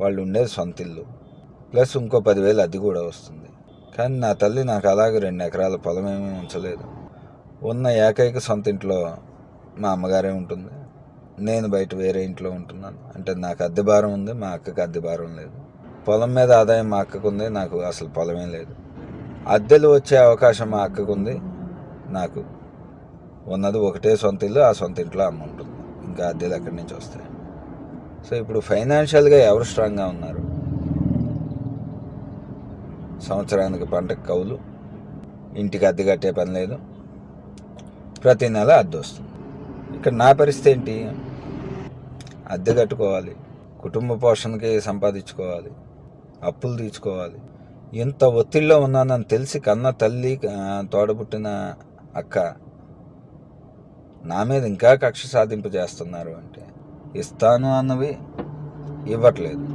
వాళ్ళు ఉండేది సొంత ఇల్లు ప్లస్ ఇంకో పదివేలు అది కూడా వస్తుంది. కానీ నా తల్లి నాకు అలాగే రెండు ఎకరాల పొలం ఏమీ ఉంచలేదు. ఉన్న ఏకైక సొంత ఇంట్లో మా అమ్మగారే ఉంటుంది. నేను బయట వేరే ఇంట్లో ఉంటున్నాను. అంటే నాకు అద్దె భారం ఉంది మా అక్కకి అద్దె భారం లేదు. పొలం మీద ఆదాయం మా అక్కకు ఉంది నాకు అసలు పొలమే లేదు. అద్దెలు వచ్చే అవకాశం మా అక్కకు ఉంది నాకు. ఉన్నది ఒకటే సొంత ఇల్లు ఆ సొంత ఇంట్లో అమ్మ ఉంటుంది. ఇంకా అద్దెలు ఎక్కడి నుంచి వస్తాయి? సో ఇప్పుడు ఫైనాన్షియల్గా ఎవరు స్ట్రాంగ్గా ఉన్నారు? సంవత్సరానికి పంటకు కవులు ఇంటికి అద్దె కట్టే పని లేదు ప్రతి నెల అద్దె వస్తుంది. ఇక్కడ నా పరిస్థితి ఏంటి? అద్దె కట్టుకోవాలి కుటుంబ పోషణకి సంపాదించుకోవాలి అప్పులు తీర్చుకోవాలి. ఇంత ఒత్తిడిలో ఉన్నానని తెలిసి కన్న తల్లి తోడబుట్టిన అక్క నా మీద ఇంకా కక్ష సాధింపు చేస్తున్నారు అంటే ఇస్తాను అన్నవి ఇవ్వట్లేదు.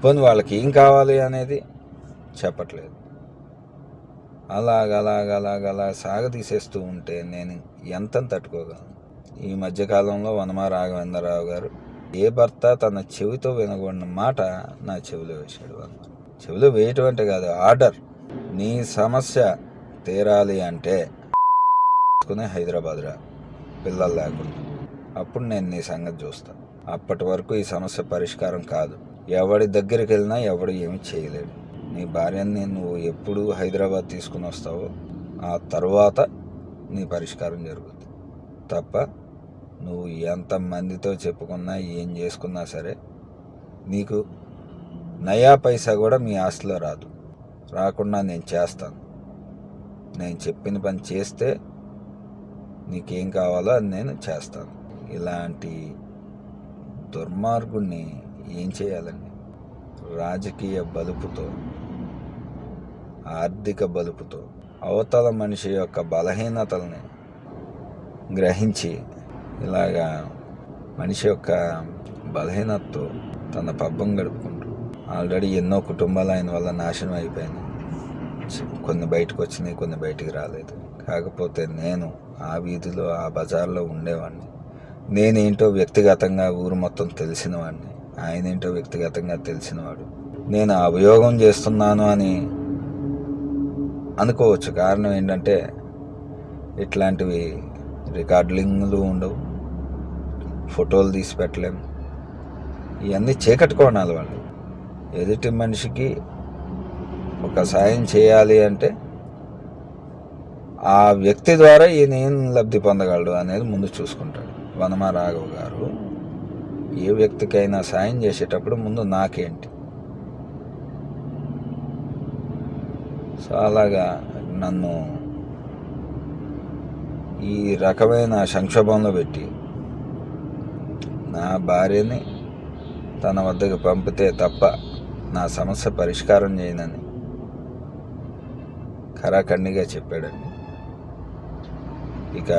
పోనీ వాళ్ళకి ఏం కావాలి అనేది చెప్పట్లేదు. అలాగ అలాగ అలాగ అలా సాగదీసేస్తూ ఉంటే నేను ఎంత తట్టుకోగలను? ఈ మధ్యకాలంలో వనమా రాఘవేంద్రరావు గారు ఏ భర్త తన చెవితో వినకూడిన మాట నా చెవిలో వేశాడు వనమా చెవిలో వేయటం అంటే కాదు ఆర్డర్. నీ సమస్య తీరాలి అంటే హైదరాబాద్ రా పిల్లలు లేకుండా. అప్పుడు నేను నీ సంగతి చూస్తాను అప్పటి వరకు ఈ సమస్య పరిష్కారం కాదు. ఎవడి దగ్గరికి వెళ్ళినా ఎవడు ఏమి చేయలేడు. నీ భార్యని నువ్వు ఎప్పుడు హైదరాబాద్ తీసుకుని వస్తావో ఆ తర్వాత నీ పరిష్కారం జరుగుతుంది తప్ప నువ్వు ఎంత మందితో చెప్పుకున్నా ఏం చేసుకున్నా సరే నీకు నయా పైసా కూడా మీ ఆస్తిలో రాదు. రాకుండా నేను చేస్తాను. నేను చెప్పిన పని చేస్తే నీకేం కావాలో అది నేను చేస్తాను. ఇలాంటి దుర్మార్గుణ్ణి ఏం చేయాలండి? రాజకీయ బలుపుతో ఆర్థిక బలుపుతో అవతల మనిషి యొక్క బలహీనతల్ని గ్రహించి ఇలాగా మనిషి యొక్క బలహీనతతో తన పబ్బం గడుపుకుంటూ ఆల్రెడీ ఎన్నో కుటుంబాలు ఆయన వల్ల నాశనం అయిపోయినాయి. కొన్ని బయటకు వచ్చినాయి కొన్ని బయటికి రాలేదు. కాకపోతే నేను ఆ వీధిలో ఆ బజార్లో ఉండేవాడిని నేనేంటో వ్యక్తిగతంగా ఊరు మొత్తం తెలిసినవాడిని. ఆయన ఏంటో వ్యక్తిగతంగా తెలిసినవాడు. నేను అభియోగం చేస్తున్నాను అని అనుకోవచ్చు. కారణం ఏంటంటే ఇట్లాంటివి రికార్డింగ్లు ఉండవు. ఫోటోలు తీసి పెట్టలేం. ఇవన్నీ చీకటి వాళ్ళు. ఎదుటి మనిషికి ఒక సాయం చేయాలి అంటే ఆ వ్యక్తి ద్వారా ఈయన ఏం లబ్ధి పొందగలడు అనేది ముందు చూసుకుంటాడు. వనమా రాఘవ్ గారు ఏ వ్యక్తికైనా సాయం చేసేటప్పుడు ముందు నాకేంటి? సో అలాగా నన్ను ఈ రకమైన సంక్షోభంలో పెట్టి నా భార్యని తన వద్దకు పంపితే తప్ప నా సమస్య పరిష్కారం చేయనని కరాఖండిగా చెప్పాడండి. ఇక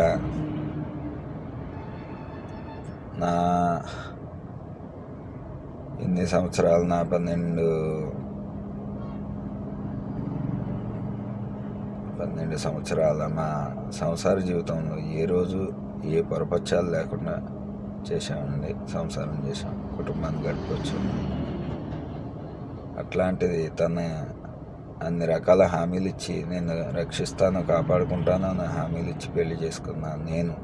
నా ఇన్ని సంవత్సరాలు నా పన్నెండు పన్నెండు సంవత్సరాల మా సంసార జీవితంలో ఏ రోజు ఏ పొరపచ్చాలు లేకుండా చేశామండి సంసారం చేశాం కుటుంబాన్ని గడపచ్చు అట్లాంటిది తన అన్ని రకాల హామీలు ఇచ్చి నేను రక్షిస్తాను కాపాడుకుంటాను అని హామీలు ఇచ్చి పెళ్ళి చేసుకున్నాను నేను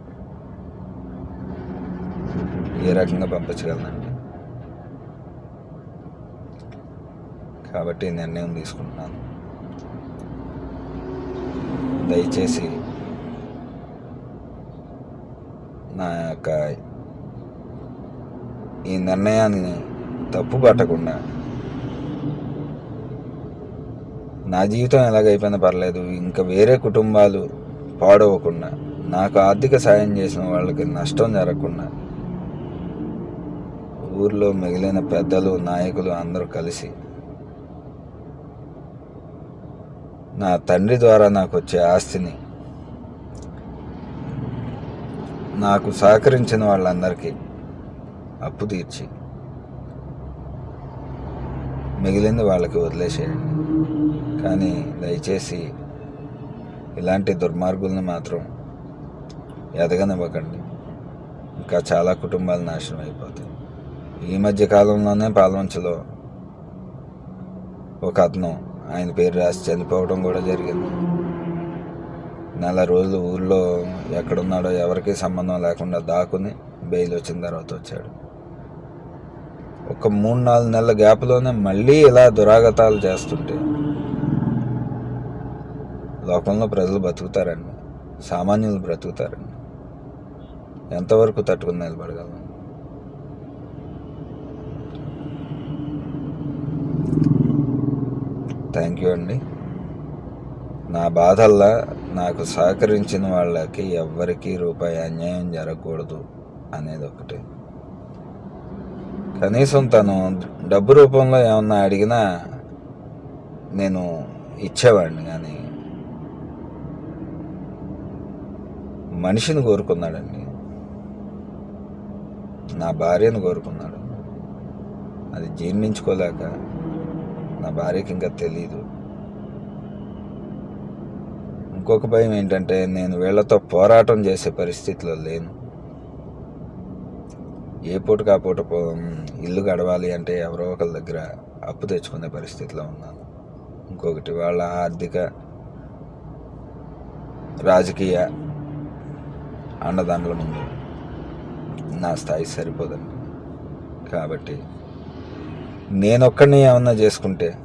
ఏ రకంగా పంపించగలనండి? కాబట్టి నిర్ణయం తీసుకుంటున్నాను. దయచేసి నా యొక్క ఈ నిర్ణయాన్ని తప్పు పట్టకుండా నా జీవితం ఎలాగైపోయినా పర్లేదు ఇంకా వేరే కుటుంబాలు పాడవకుండా నాకు ఆర్థిక సాయం చేసిన వాళ్ళకి నష్టం జరగకుండా ఊర్లో మిగిలిన పెద్దలు నాయకులు అందరూ కలిసి నా తండ్రి ద్వారా నాకు వచ్చే ఆస్తిని నాకు సహకరించిన వాళ్ళందరికీ అప్పు తీర్చి మిగిలింది వాళ్ళకి వదిలేసేయండి. కానీ దయచేసి ఇలాంటి దుర్మార్గుల్ని మాత్రం ఎదగనివ్వకండి. ఇంకా చాలా కుటుంబాలు నాశనం అయిపోతాయి. ఈ మధ్య కాలంలోనే పాల్వంచలో ఒక అతను ఆయన పేరు రాసి చనిపోవడం కూడా జరిగింది. నెల రోజులు ఊళ్ళో ఎక్కడున్నాడో ఎవరికీ సంబంధం లేకుండా దాక్కుని బెయిల్ వచ్చిన తర్వాత వచ్చాడు. ఒక మూడు నాలుగు నెలల గ్యాప్లోనే మళ్ళీ ఇలా దురాగతాలు చేస్తుంటే లోకంలో ప్రజలు బతుకుతారండి. సామాన్యులు బ్రతుకుతారండి. ఎంతవరకు తట్టుకుని నిలబడగలం? థ్యాంక్ యూ అండి. నా బాధల్లా నాకు సహకరించిన వాళ్ళకి ఎవ్వరికీ రూపాయి అన్యాయం జరగకూడదు అనేది ఒకటి. కనీసం తను డబ్బు రూపంలో ఏమన్నా అడిగినా నేను ఇచ్చేవాడిని కానీ మనిషిని కోరుకున్నాడండి. నా భార్యను కోరుకున్నాడు. అది జీర్ణించుకోలేక నా భార్యకి ఇంకా తెలీదు. ఇంకొక భయం ఏంటంటే నేను వీళ్ళతో పోరాటం చేసే పరిస్థితిలో లేను. ఏ పూటకు ఆ పూట పో ఇల్లు గడవాలి అంటే ఎవరో ఒకరి దగ్గర అప్పు తెచ్చుకునే పరిస్థితిలో ఉన్నాను. ఇంకొకటి వాళ్ళ ఆర్థిక రాజకీయ అండదండల ముందు నా స్థాయి సరిపోదండి. కాబట్టి నేనొక్కడిని ఏమన్నా చేసుకుంటే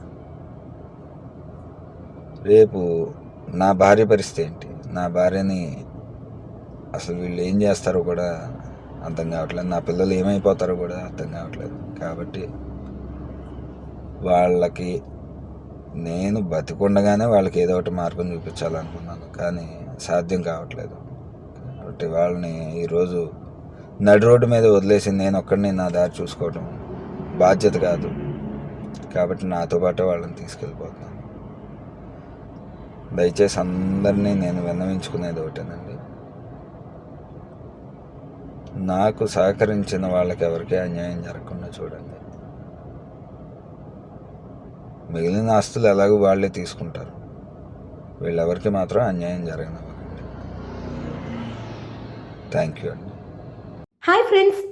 రేపు నా భార్య పరిస్థితి ఏంటి? నా భార్యని అసలు వీళ్ళు ఏం చేస్తారో కూడా అర్థం కావట్లేదు. నా పిల్లలు ఏమైపోతారో కూడా అర్థం కావట్లేదు. కాబట్టి వాళ్ళకి నేను బతికుండగానే వాళ్ళకి ఏదో ఒకటి మార్గం చూపించాలనుకున్నాను. కానీ సాధ్యం కావట్లేదు. కాబట్టి వాళ్ళని ఈరోజు నడి రోడ్డు మీద వదిలేసి నేను ఒక్కడిని నా దారి చూసుకోవటం బాధ్యత కాదు. కాబట్టి నాతో పాటు వాళ్ళని తీసుకెళ్ళిపోతున్నాను దయచేసి అందరినీ నేను విన్నవించుకునేది ఒకటేనండి. నాకు సహకరించిన వాళ్ళకి ఎవరికీ అన్యాయం జరగకుండా చూడండి. మిగిలిన ఆస్తులు ఎలాగో వాళ్ళే తీసుకుంటారు. వీళ్ళెవరికి మాత్రం అన్యాయం జరగనివ్వకండి. థ్యాంక్ యూ అండి. Hi friends.